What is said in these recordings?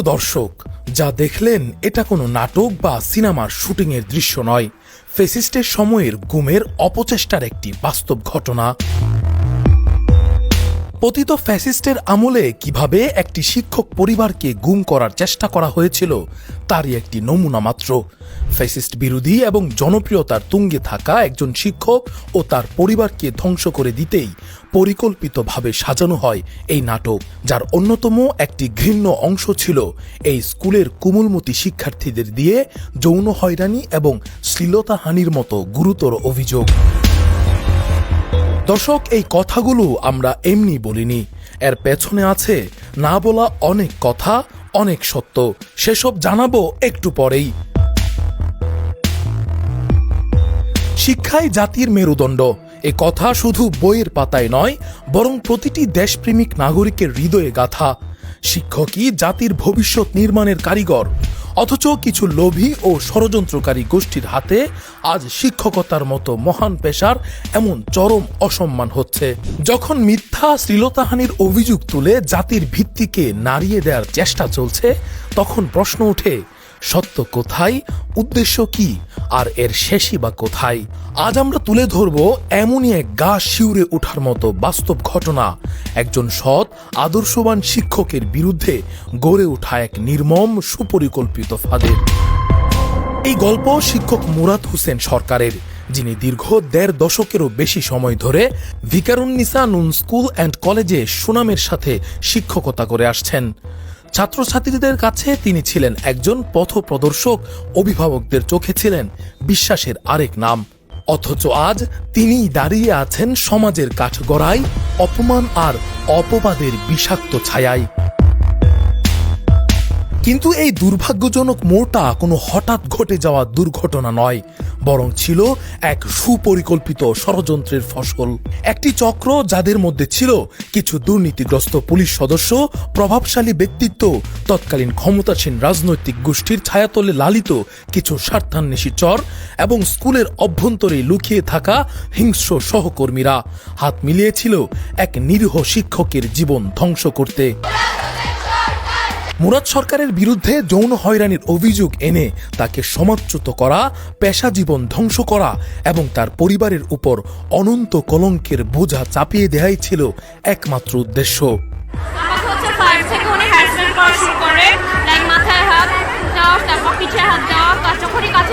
প্রিয় দর্শক, যা দেখলেন এটা কোনো নাটক বা সিনেমার শুটিংয়ের দৃশ্য নয়। ফেসিস্টের সময়ের গুমের অপচেষ্টার একটি বাস্তব ঘটনা। পতিত ফ্যাসিস্টের আমলে কীভাবে একটি শিক্ষক পরিবারকে গুম করার চেষ্টা করা হয়েছিল, তারই একটি নমুনা মাত্র। ফ্যাসিস্ট বিরোধী এবং জনপ্রিয়তার তুঙ্গে থাকা একজন শিক্ষক ও তার পরিবারকে ধ্বংস করে দিতেই পরিকল্পিতভাবে সাজানো হয় এই নাটক, যার অন্যতম একটি ঘৃণ্য অংশ ছিল এই স্কুলের কুমুলমতি শিক্ষার্থীদের দিয়ে যৌন হয়রানি এবং শ্লীলতাহানির মতো গুরুতর অভিযোগ। দর্শক, এই কথাগুলো আমরা এমনি বলিনি। এর পেছনে আছে না বলা অনেক কথা, অনেক সত্য। সেসব জানাব একটু পরেই। শিক্ষাই জাতির মেরুদণ্ড। এ কথা শুধু বইয়ের পাতায় নয়, বরং প্রতিটি দেশপ্রেমিক নাগরিকের হৃদয়ে গাথা। শিক্ষকই জাতির ভবিষ্যৎ নির্মাণের কারিগর। অথচ কিছু লোভী ও ষড়যন্ত্রকারী গোষ্ঠীর হাতে আজ শিক্ষকতার মতো মহান পেশার এমন চরম অসম্মান হচ্ছে। যখন মিথ্যা শ্লীলতাহানির অভিযোগ তুলে জাতির ভিত্তিকে নাড়িয়ে দেওয়ার চেষ্টা চলছে, তখন প্রশ্ন ওঠে সত্য কোথায়? উদ্দেশ্য কি? আর এর শেষই বা কোথায়? আজ আমরা তুলে ধরব এমনই এক গা শিউরে ওঠার মতো বাস্তব ঘটনা। একজন সৎ, আদর্শবান শিক্ষকের বিরুদ্ধে গড়ে ওঠা এক নির্মম, সুপরিকল্পিত ফাঁদের এই গল্প শিক্ষক মুরাদ হোসেন সরকারের, যিনি দীর্ঘ দেড় দশকেরও বেশি সময় ধরে ভিকারুন্নিসা নুন স্কুল অ্যান্ড কলেজে সুনামের সাথে শিক্ষকতা করে আসছেন। ছাত্রছাত্রীদের কাছে তিনি ছিলেন একজন পথ প্রদর্শক অভিভাবকদের চোখে ছিলেন বিশ্বাসের আরেক নাম। অথচ আজ তিনিই দাঁড়িয়ে আছেন সমাজের কাঠগড়ায় অপমান আর অপবাদের বিষাক্ত ছায়ায় কিন্তু এই দুর্ভাগ্যজনক মোড়টা কোনো হঠাৎ ঘটে যাওয়া দুর্ঘটনা নয়। বরং ছিল এক সুপরিকল্পিত ষড়যন্ত্রের ফসল। একটি চক্র যাদের মধ্যে ছিল কিছু দুর্নীতিগ্রস্ত পুলিশ সদস্য, প্রভাবশালী ব্যক্তিত্ব, তৎকালীন ক্ষমতাসীন রাজনৈতিক গোষ্ঠীর ছায়াতলে লালিত কিছু স্বার্থান্বেষী চর এবং স্কুলের অভ্যন্তরে লুকিয়ে থাকা হিংস্র সহকর্মীরা। হাত মিলিয়েছিল এক নিরীহ শিক্ষকের জীবন ধ্বংস করতে। মুরাদ সরকারের বিরুদ্ধে যৌন হয়রানির অভিযোগ এনে তাকে সমাচ্যুত করা, পেশা জীবন ধ্বংস করা এবং তার পরিবারের উপর অনন্ত কলঙ্কের বোঝা চাপিয়ে দেয়াই ছিল একমাত্র উদ্দেশ্য। মাথায় হাত দেওয়া তারপর পিঠে হাত দেওয়া কাছে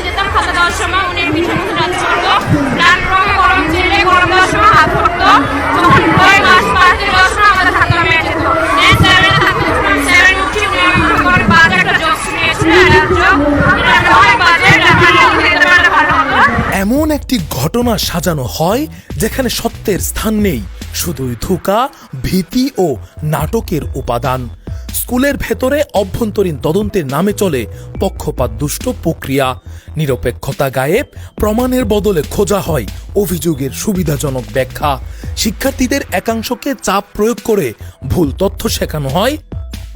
এমন একটি ঘটনা সাজানো হয় যেখানে সত্যের স্থান নেই, শুধুই ধোঁকা, ভীতি ও নাটকের উপাদান। স্কুলের ভেতরে অভ্যন্তরীণ তদন্তের নামে চলে পক্ষপাত দুষ্ট প্রক্রিয়া। নিরপেক্ষতা গায়েব, প্রমাণের বদলে খোঁজা হয় অভিযোগের সুবিধাজনক ব্যাখ্যা। শিক্ষার্থীদের একাংশকে চাপ প্রয়োগ করে ভুল তথ্য শেখানো হয়।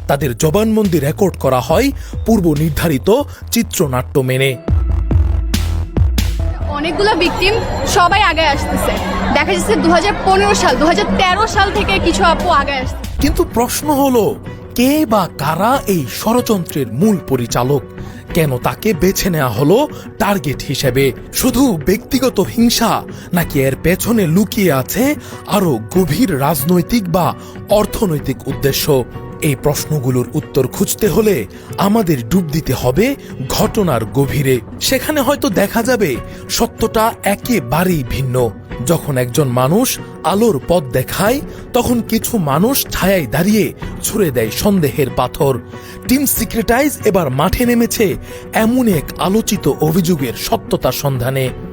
তাদের জবানবন্দি রেকর্ড করা হয় পূর্ব নির্ধারিত চিত্রনাট্য মেনে। অনেকগুলো ভিকটিম সবাই আগে আসতেছে। দেখা যাচ্ছে দু সাল দু সাল থেকে কিছু আপু আগে আসছে কিন্তু প্রশ্ন হলো, কে বা কারা এই ষড়যন্ত্রের মূল পরিচালক? কেন তাকে বেছে নেওয়া হলো টার্গেট হিসেবে? শুধু ব্যক্তিগত হিংসা, নাকি এর পেছনে লুকিয়ে আছে আরও গভীর রাজনৈতিক বা অর্থনৈতিক উদ্দেশ্য? এই প্রশ্নগুলোর উত্তর খুঁজতে হলে আমাদের ডুব দিতে হবে ঘটনার গভীরে। সেখানে হয়তো দেখা যাবে সত্যটা একেবারেই ভিন্ন। যখন একজন মানুষ আলোর পথ দেখায়, তখন কিছু মানুষ ছায়ায় দাঁড়িয়ে ছুড়ে দেয় সন্দেহের পাথর। টিম সিক্রেটাইজ এবার মাঠে নেমেছে এমন এক আলোচিত অভিযোগের সত্যতা সন্ধানে।